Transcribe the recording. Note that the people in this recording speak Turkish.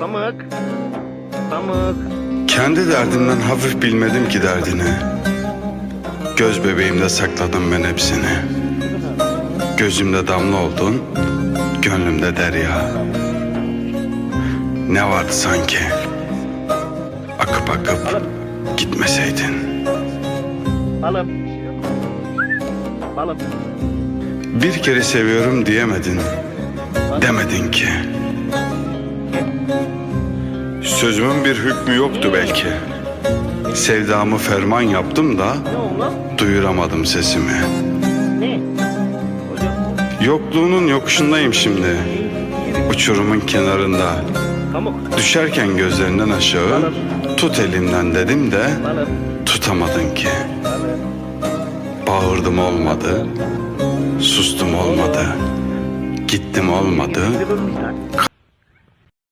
Pamuk. Pamuk. Kendi derdimden hafif bilmedim ki derdini. Göz bebeğimde sakladım ben hepsini. Gözümde damla oldun, gönlümde derya. Ne vardı sanki? Akıp akıp gitmeseydin. Balım. Balım. Bir kere seviyorum diyemedin. Demedin ki. Sözümün bir hükmü yoktu belki. Sevdamı ferman yaptım da duyuramadım sesimi. Yokluğunun yokuşundayım şimdi. Uçurumun kenarında. Düşerken gözlerinden aşağı tut elimden dedim de tutamadın ki. Bağırdım olmadı. Sustum olmadı. Gittim olmadı.